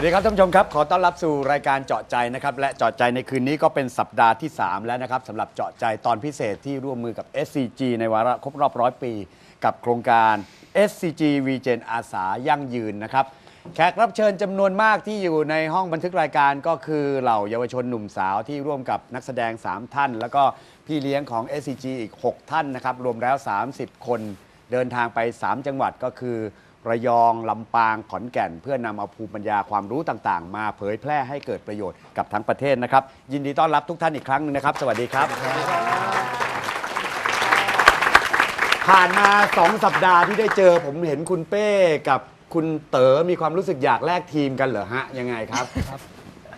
วัสดีครับท่านผู้ชมครับ ขอต้อนรับสู่รายการเจาะใจนะครับ และเจาะใจในคืนนี้ก็เป็นสัปดาห์ที่ 3 แล้วนะครับสำหรับเจาะใจตอนพิเศษที่ร่วมมือกับ SCG ในวาระครบรอบร้อยปี กับโครงการ SCG Regen อาสายั่งยืนนะครับ แขกรับเชิญจำนวนมากที่อยู่ในห้องบันทึกรายการก็คือเหล่าเยาวชนหนุ่มสาวที่ร่วมกับนักแสดง 3 ท่าน แล้วก็พี่เลี้ยงของ SCG อีก 6 ท่านนะครับรวมแล้ว 30 คนเดินทางไป 3 จังหวัดก็คือ ระยอง ลำปาง ขอนแก่น เพื่อนำเอาภูมิปัญญาความรู้ต่างๆ มาเผยแพร่ให้เกิดประโยชน์กับทั้งประเทศนะครับ ยินดีต้อนรับทุกท่านอีกครั้งหนึงนะครับ สวัสดีครับ ผ่านมา2สัปดาห์ที่ได้เจอ ผมเห็นคุณเป้กับคุณเต๋อมีความรู้สึกอยากแลกทีมกันเหรอฮะยังไงครับ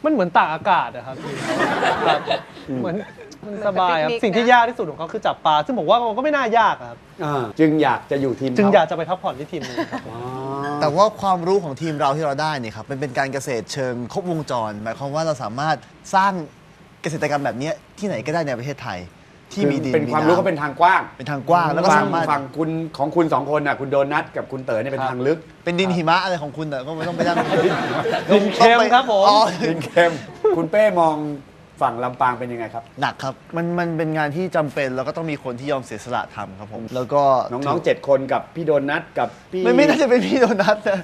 มันเหมือนตากอากาศอะครับพี่แบบเหมือน มันสบายครับปิกนิกนะสิ่งที่ยากที่สุดของเขาคือจับปลา ซึ่งผมว่ามันก็ไม่น่ายากอะครับ อ่าจึงอยากจะอยู่ทีมเขจึงอยากจะไปพักผ่อนที่ทีมนี้ครับอ๋อแต่ว่าความรู้ของทีมเราที่เราได้เนี่ยครับมันเป็นการเกษตรเชิงครบวงจร หมายความว่าเราสามารถสร้างเกษตรกรรมแบบเนี้ยที่ไหนก็ได้ในประเทศไทย ที่มีดินเป็นความรู้ำก็เป็นทางกว้าง เป็นทางกว้างแล้วก็ฝั่สางมารถฝั่งคุณของคุณสองคนน่ะคุณโดนัทกับคุณเต๋อเนี่ยเป็นครับทางลึกเป็นดินหิมะอะไรของคุณแต่ก็ไม่ต้องไปนั่งดินเค็มครับผม อ๋อ ดินเค็มคุณเป้มอง ฝั่งลำปางเป็นยังไงครับ หนักครับ มันมันเป็นงานที่จำเป็นแล้วก็ต้องมีคนที่ยอมเสียสละทำครับผม แล้วก็น้องๆเจ็ดคนกับพี่โดนัทกับพี่ไม่ไม่น่าจะเป็นพี่โดนัทนะ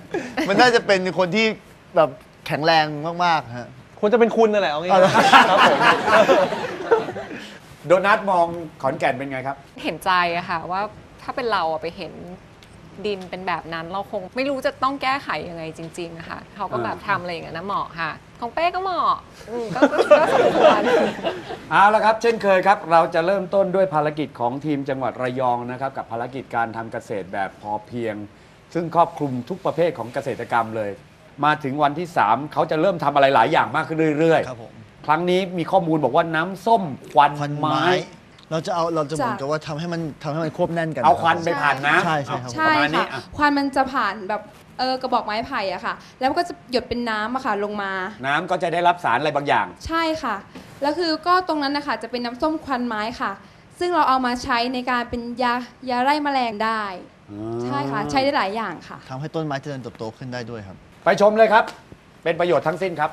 มันน่าจะเป็นคนที่แบบแข็งแรงมากๆฮะ ควรจะเป็นคุณนั่นแหละเอางี้เอาละครับผม โดนัทมองขอนแก่นเป็นไงครับ เห็นใจอะค่ะว่าถ้าเป็นเราอะไปเห็น ดินเป็นแบบนั้น เราคงไม่รู้จะต้องแก้ไขยังไงจริงๆอะค่ะเขาก็แบบทำอะไรอย่างนั้นนะเหมาะค่ะ ของเป้ก็เหมาะอืมก็ก็ก็สมควร เอาละครับ เช่นเคยครับ เราจะเริ่มต้นด้วยภารกิจของทีมจังหวัดระยองนะครับ กับภารกิจการทำเกษตรแบบพอเพียง ซึ่งครอบคลุมทุกประเภทของเกษตรกรรมเลย มาถึงวันที่ 3 เขาจะเริ่มทำอะไรหลายอย่างมากขึ้นเรื่อย ครับผม ๆ ครั้งนี้มีข้อมูลบอกว่าน้ำส้มควันควันไม้ ไม้ เราจะเอาเราจะเหมือนจ้ะกับว่าทำให้มันทำให้มันควบแน่นกันเอารับควันไปผ่านน้ำใช่ใช่ครับ ใช่ประมาณนี้ค่ะอะ ควันมันจะผ่านแบบเออกระบอกไม้ไผ่อะค่ะ แล้วก็จะหยดเป็นน้ำอะค่ะลงมา น้ำก็จะได้รับสารอะไรบางอย่าง ใช่ค่ะ แล้วคือก็ตรงนั้นนะคะจะเป็นน้ำส้มควันไม้ค่ะ ซึ่งเราเอามาใช้ในการเป็นยายาไล่แมลงได้ ใช่ค่ะ ใช้ได้หลายอย่างค่ะ ทำให้ต้นไม้เจริญเติบโตขึ้นได้ด้วยครับ ไปชมเลยครับ เป็นประโยชน์ทั้งสิ้นครับ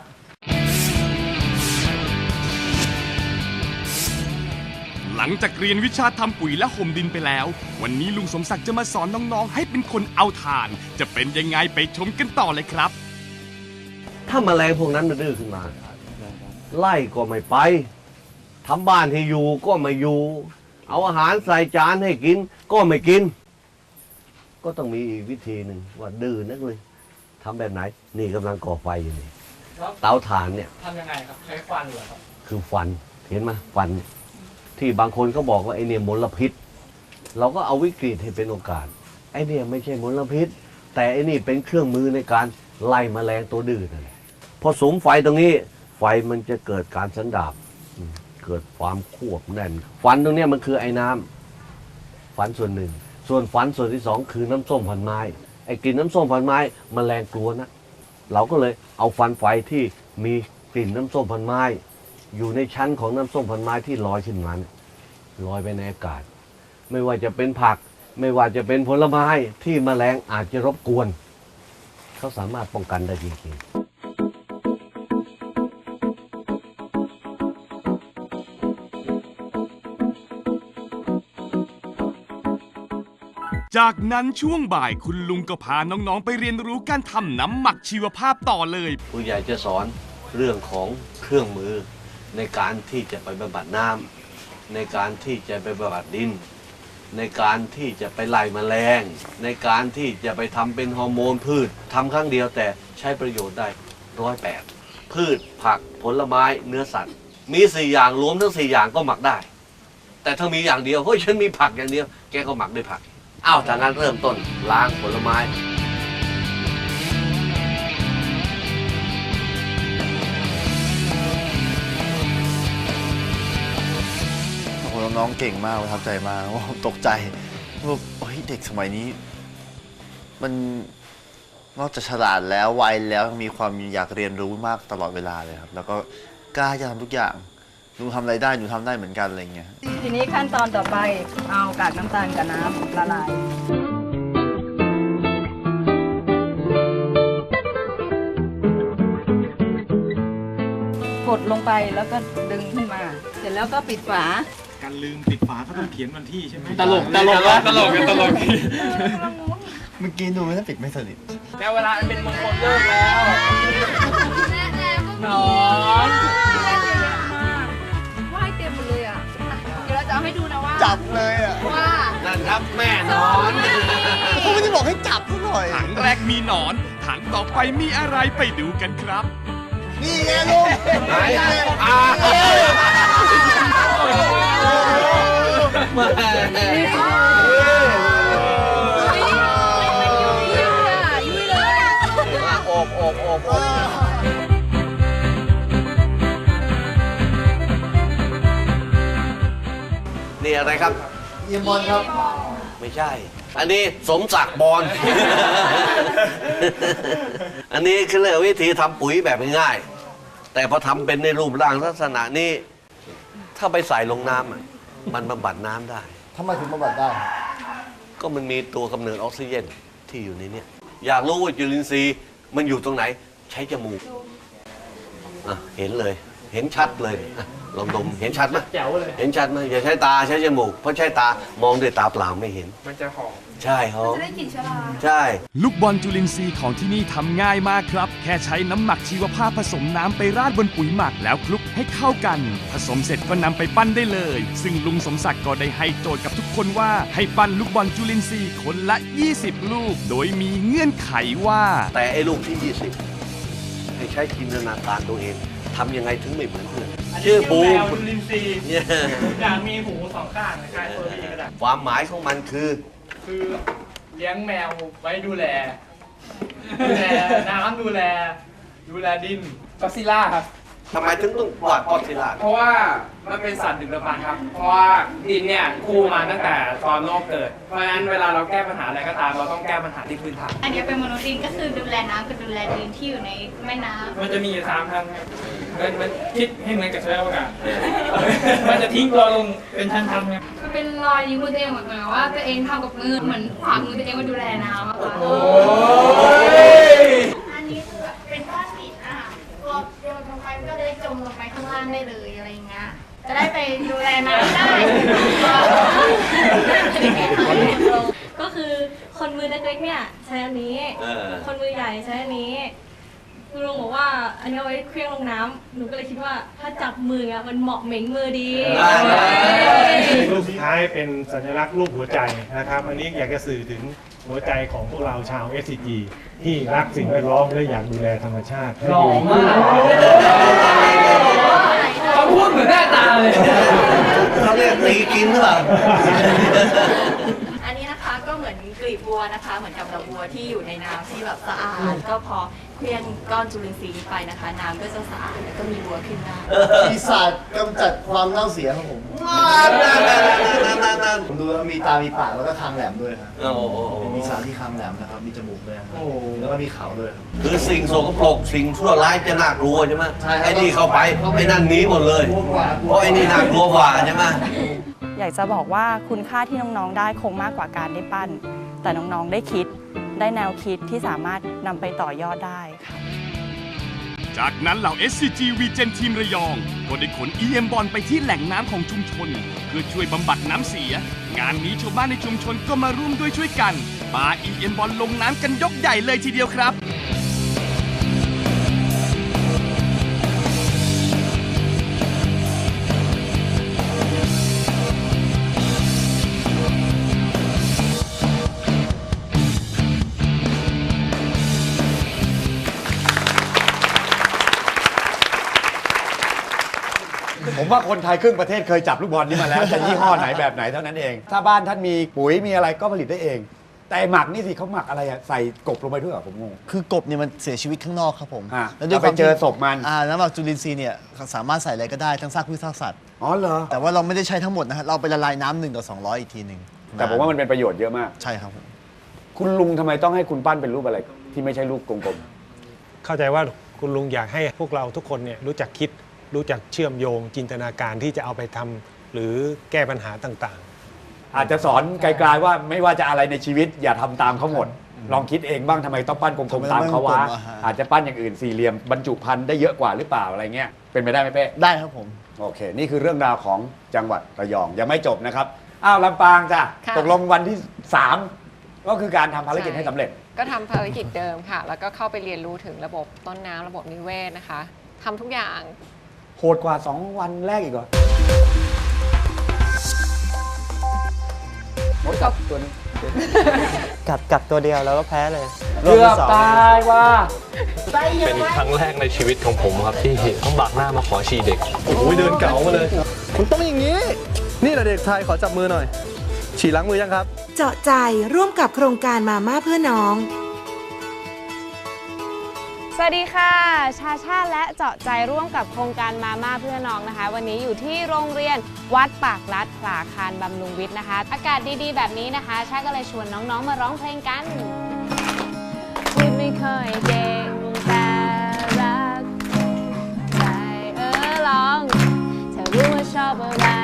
หลังจากเรียนวิชาทำปุ๋ยและห่มดินไปแล้ว วันนี้ลุงสมศักดิ์จะมาสอนน้องๆ ให้เป็นคนเอาทาน จะเป็นยังไงไปชมกันต่อเลยครับ ถ้าแมลงพวกนั้นมันดื้อขึ้นมา ไล่ก็ไม่ไปทำบ้านให้อยู่ก็ไม่อยู่ เอาอาหารใส่จานให้กิน ก็ไม่กิน ก็ต้องมีอีกวิธีหนึ่งว่าดื้อนักเลยทำแบบไหน นี่กำลังก่อไฟอยู่นี่เตาถ่านเนี่ยทำยังไงครับใช้ควันเหรอครับ คือฟันเห็นไหมฟันเนี่ย ที่บางคนก็บอกว่าไอเนี่ยมลพิษ เราก็เอาวิกฤตให้เป็นโอกาส ไอเนี่ยไม่ใช่มลพิษ แต่ไอนี่เป็นเครื่องมือในการไล่แมลงตัวดื้อนั่นแหละพอสุมไฟตรงนี้ ไฟมันจะเกิดการสันดาบเกิดความควบแน่นฟันตรงนี้มันคือไอ้น้ำฟันส่วนหนึ่ง ส่วนฟันส่วนที่สองคือน้ำส้มพันไม้ไอ้กลิ่นน้ำส้มพันไม้แมลงกลัวนะเราก็เลยเอาฟันไฟที่มีกลิ่นน้ำส้มพันไม้ อยู่ในชั้นของน้ำส้มพันไม้ที่ลอยขึ้นมาเนี่ยลอยไปในอากาศ ไม่ว่าจะเป็นผัก ไม่ว่าจะเป็นผลไม้ที่แมลงอาจจะรบกวน เขาสามารถป้องกันได้จริงๆจากนั้นช่วงบ่ายคุณลุงก็พาน้องๆ ไปเรียนรู้การทำน้ำหมักชีวภาพต่อเลย ผู้ใหญ่จะสอนเรื่องของเครื่องมือ ในการที่จะไปบำบัดน้ำในการที่จะไปบำบัดดิน ในการที่จะไปไล่แมลง ในการที่จะไปทำเป็นฮอร์โมนพืชทำครั้งเดียวแต่ใช้ประโยชน์ได้ร้อยแปดพืชผักผลไม้เนื้อสัตว์ มีสี่อย่างรวมทั้งสี่อย่างก็หมักได้ แต่ถ้ามีอย่างเดียวเฮ้ยฉันมีผักอย่างเดียว แกก็หมักด้วยผักอ้าวจากนั้นเริ่มต้นล้างผลไม้ น้องเก่งมากประทับใจมากว่าผมตกใจว่าโอ้ยเด็กสมัยนี้ มันนอกจากฉลาดแล้วไวแล้วมีความอยากเรียนรู้มากตลอดเวลาเลยครับ แล้วก็กล้าจะทำทุกอย่างหนูทำอะไรได้หนูทำได้เหมือนกันอะไรเงี้ยทีนี้ขั้นตอนต่อไปเอากากน้ำตาลกับน้ำละลายพดลงไปแล้วก็ดึงขึ้นมา เสร็จแล้วก็ปิดฝา การลืมปิดฝาก็ต้องเขียนวันที่ใช่ไหมตลกตลกตลกตลกเมื่อกี้ดูไม่ได้ปิดไม่สนิทแต่เวลามันเป็นมงคลเลิกแล้วนอนว่ายเต็มเลยอะเดี๋ยวเราจะเอาให้ดูนะว่าจับเลยอะว่านั่นครับแม่นอนผมไม่ได้บอกให้จับซะหน่อยถังแรกมีหนอนถังต่อไปมีอะไรไปดูกันครับ นี่ไงลุงไหนอ่า ม่ยุ้ยเลยโอบโอบโอบโอบนี่อะไรครับ เยี่ยมบอลครับ ไม่ใช่ อันนี้สมศักดิ์บอล อันนี้คือเรื่องวิธีทำปุ๋ยแบบง่ายๆแต่พอทำเป็นในรูปร่างลักษณะนี้ ถ้าไปใส่ลงน้ำอะ มันบำบัดน้ำได้ ทำไมถึงบำบัดได้ก็มันมีตัวกำเนิดออกซิเจนที่อยู่ในเนี้ยอยากรู้ว่าจุลินทรีย์มันอยู่ตรงไหน ใช้จมูกอะเห็นเลย เห็นชัดเลยอะลองดมเห็นชัดไหมแจ๋วเลย เห็นชัดไหมอย่าใช้ตาใช้จมูกเพราะใช้ตามองด้วยตาเปล่าไม่เห็น มันจะหอมใช่หอมจะได้กลิ่นชลาใช่ ลูกบอลจุลินทรีย์ของที่นี่ทำง่ายมากครับ แค่ใช้น้ำหมักชีวภาพผสมน้ำไปราดบนปุ๋ยหมักแล้วคลุกให้เข้ากัน ผสมเสร็จก็นำไปปั้นได้เลย ซึ่งลุงสมศักดิ์ก็ได้ให้โจทย์กับทุกคนว่า ให้ปั้นลูกบอลจุลินทรีย์คนละ 20 ลูก โดยมีเงื่อนไขว่า แต่ไอ้ลูกที่ 20 ให้ใช้จินตนาการตัวเอง ทำยังไงถึงไม่เหมือนเพื่อนชื่อบูมจุลินทรีย์เนี่ยอยากมีหูสองข้างคล้ายๆเฟอร์บี้ก็ได้ความหมายของมันคือ คือเลี้ยงแมวไว้ดูแล ดูแลน้ำดูแล ดูแลดินก็ซิล่าครับทำไมถึงต้องวาดกอดซิลล่าเพราะว่ามันเป็นสัตว์ดึกดำบรรพ์ครับ เพราะว่าดินเนี่ยคู่มาตั้งแต่ตอนโลกเกิด เพราะฉะนั้นเวลาเราแก้ปัญหาอะไรก็ตามเราต้องแก้ปัญหาที่พื้นฐานอันนี้เป็นมนุษย์ดินก็คือดูแลน้ำกับดูแลดินที่อยู่ในแม่น้ำมันจะมีอยู่สามทางครับ มันมันคิดให้เหมือนกับเชื้อโอกาสมันจะทิ้งตัวลงเป็นชั้นๆครับมันเป็นรอยนิ้วมือตัวเองเหมือนกับว่าตัวเองทำกับมือเหมือนขวางมือตัวเองมาดูแลน้ำอะค่ะอันนี้คือเป็นก้อนหินอะพอโยนลงไปมันก็เลยจมลงไปข้างล่างได้เลยอะไรอย่างเงี้ย จะได้ไปดูแลน้ำได้ ก็คือคนมือเล็กๆเนี่ยใช้อันนี้เออคนมือใหญ่ใช้อันนี้ คุณลุงบอกว่าอันนี้เอาไว้เคลื่องลงน้ำหนูก็เลยคิดว่าถ้าจับมืออะมันเหมาะเหม็งมือดีรูปสุดท้ายเป็นสัญลักษณ์รูปหัวใจนะครับ อันนี้อยากจะสื่อถึงหัวใจของพวกเราชาว SCG ที่รักสิ่งแวดล้อมและอยากดูแลธรรมชาติให้หล่อดีมากเขาพูดเหมือนหน้าตาเลย เขาเรียกตีกินหรือเปล่า อันนี้นะคะก็เหมือนกลีบบัวนะคะ เหมือนกับดอกบัวที่อยู่ในน้ำที่แบบสะอาดก็พอ เคลื่อนก้อนจุลินทรีย์นี้ไปนะคะ น้ำก็จะสะอาดแล้วก็มีบัวขึ้นได้ ปีศาจกำจัดความเน่าเสียครับผมผมดูแล้วมีตา มีปาก แล้วก็คางแหลมด้วยครับโอ้โหเป็นปีศาจที่คางแหลมนะครับ มีจมูกด้วยครับแล้วก็มีเขาด้วยครับ คือสิ่งโสกปรกสิ่งชั่วร้ายจะน่ากลัวใช่ไหมใช่ครับ ไอ้นี่เข้าไปไอ้นั่นหนีหมดเลย เพราะไอ้นี่น่ากลัวกว่าใช่ไหม อยากจะบอกว่าคุณค่าที่น้องๆได้คงมากกว่าการได้ปั้น แต่น้องๆได้คิด ได้แนวคิดที่สามารถนำไปต่อยอดได้ค่ะจากนั้นเหล่า SCG v g e n ทีมระยอง ก็ได้ขน EM บอลไปที่แหล่งน้ำของชุมชน เพื่อช่วยบำบัดน้ำเสีย งานนี้ชาวบ้านในชุมชนก็มาร่วมด้วยช่วยกันปา EM บอลลงน้ำกันยกใหญ่เลยทีเดียวครับ ว่าคนไทยครึ่งประเทศเคยจับลูกบอลนี้มาแล้วจะยี่ห้อไหนแบบไหนเท่านั้นเอง ถ้าบ้านท่านมีปุ๋ยมีอะไรก็ผลิตได้เอง แต่ไอ้หมักนี่สิเขาหมักอะไรอะใส่กบลงไปด้วยเหรอผมงง คือกบเนี่ยมันเสียชีวิตข้างนอกครับผมอะแล้วด้วยแล้วไปเจอศพมัน อ่าน้ำหมักจุลินทรีย์เนี่ยสามารถใส่อะไรก็ได้ทั้งซากพืชซากสัตว์ อ๋อเหรอ แต่ว่าเราไม่ได้ใช้ทั้งหมดนะฮะเราไปละลายน้ำหนึ่งต่อสองร้อยอีกทีหนึ่งแต่ผมว่ามันเป็นประโยชน์เยอะมาก ใช่ครับผมคุณลุงทำไมต้องให้คุณปั้นเป็นรูปอะไรที่ไม่ใช่รูปกลมเข้าใจว่าคุณลุงอยากให้พวกเราทุกคนเนี่ยรู้จักคิด รู้จักเชื่อมโยงจินตนาการที่จะเอาไปทำหรือแก้ปัญหาต่างๆๆอาจจะสอนไกลๆว่าไม่ว่าจะอะไรในชีวิตอย่าทำตามเขาหมด ลองคิดเองบ้างทำไมต้องปั้นกลมทำไมๆตามเขาวะต้องปั้นกลมๆอะฮะ อาจจะปั้นอย่างอื่นสี่เหลี่ยมบรรจุพันธุ์ได้เยอะกว่าหรือเปล่าอะไรเงี้ยเป็นไปได้ไหมเป้ได้ครับผม โอเค นี่คือเรื่องราวของจังหวัดระยองยังไม่จบนะครับอ้าวลำปางจ้ะค่ะ ตกลงวันที่สามก็คือการทำภารกิจให้สำเร็จ ก็ทำภารกิจเดิมค่ะ แล้วก็เข้าไปเรียนรู้ถึงระบบต้นน้ำระบบนิเวศนะคะทำทุกอย่าง โหดกว่า 2 วันแรกอีกเหรอมดกัดตัวนึงกัดกัดตัวเดียวแล้วก็แพ้เลยเกือบตายว่ะเป็นครั้งแรกในชีวิตของผมครับที่ต้องบักหน้ามาขอฉี่เด็กโอ้ยเดินเก๋ามาเลย คุณต้องอย่างนี้ นี่แหละเด็กชายขอจับมือหน่อย ฉี่ล้างมือยังครับ เจาะใจร่วมกับโครงการมาม่าเพื่อน้อง สวัสดีค่ะ ชาชาและเจาะใจร่วมกับโครงการมาม่าเพื่อน้องนะคะ วันนี้อยู่ที่โรงเรียนวัดปากลัดผลาคารบำรุงวิทย์นะคะ อากาศดีๆ แบบนี้นะคะ ชาก็เลยชวนน้องๆมาร้องเพลงกันพูดไม่ค่อยเก่งแต่รักใจเออร้องถ้ารู้ว่าชอบอะไร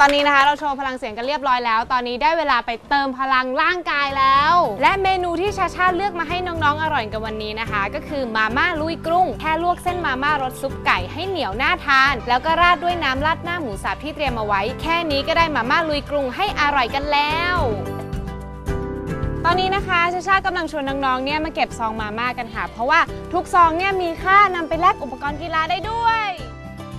ตอนนี้นะคะเราโชว์พลังเสียงกันเรียบร้อยแล้ว ตอนนี้ได้เวลาไปเติมพลังร่างกายแล้ว และเมนูที่ชาชาเลือกมาให้น้องๆอร่อยกันวันนี้นะคะ ก็คือมาม่าลุยกรุ้งแค่ลวกเส้นมาม่ารสซุปไก่ให้เหนียวน่าทาน แล้วก็ราดด้วยน้ำราดหน้าหมูสับที่เตรียมเอาไว้ แค่นี้ก็ได้มาม่าลุยกรุงให้อร่อยกันแล้วตอนนี้นะคะชาชากำลังชวนน้องๆ เนี่ยมาเก็บซองมาม่ากันค่ะ เพราะว่าทุกซองเนี่ยมีค่านำไปแลกอุปกรณ์กีฬาได้ด้วย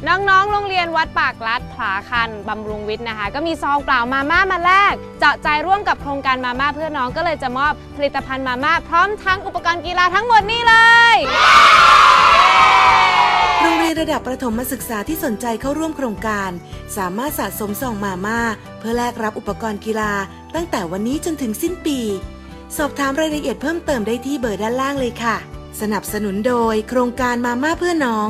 น้องๆ โรงเรียนวัดปากลัด ผาคันบำรุงวิทย์นะคะ ก็มีซองเปล่ามาม่ามาแลกเจาะใจร่วมกับโครงการมาม่าเพื่อน้องก็เลยจะมอบผลิตภัณฑ์มาม่าพร้อมทั้งอุปกรณ์กีฬาทั้งหมดนี่เลยโรงเรียนระดับประถมศึกษาที่สนใจเข้าร่วมโครงการ สามารถสะสมซองมาม่าเพื่อแลกรับอุปกรณ์กีฬา ตั้งแต่วันนี้จนถึงสิ้นปี สอบถามรายละเอียดเพิ่มเติมได้ที่เบอร์ด้านล่างเลยค่ะ สนับสนุนโดยโครงการมาม่าเพื่อน้อง